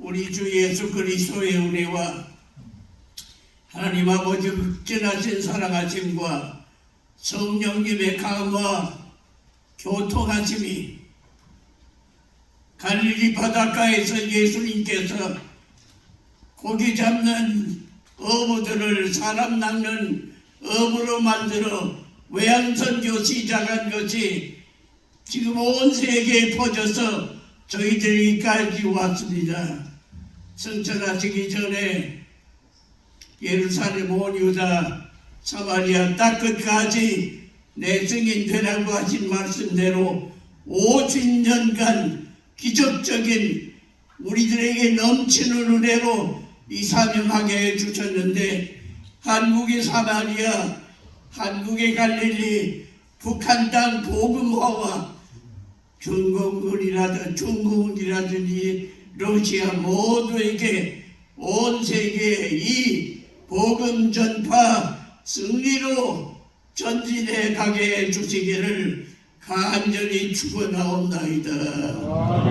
우리 주 예수 그리스도의 은혜와 하나님 아버지 극진하신 사랑하심과 성령님의 강화 교통하심이 갈릴리 바닷가에서 예수님께서 고기 잡는 어부들을 사람 낚는 어부로 만들어 외양선교 시작한 것이 지금 온 세계에 퍼져서 저희들이까지 왔습니다. 승천하시기 전에 예루살렘 온 유다 사마리아 땅 끝까지 내 증인 되라고 하신 말씀대로 50년간 기적적인 우리들에게 넘치는 은혜로 이 사명하게 해주셨는데 한국의 사마리아, 한국의 갈릴리, 북한 땅 복음화와 중국이라든 중국이라든지 러시아 모두에게 온 세계에 이 복음 전파 승리로 전진해 가게 해 주시기를 간절히 축원하옵나이다.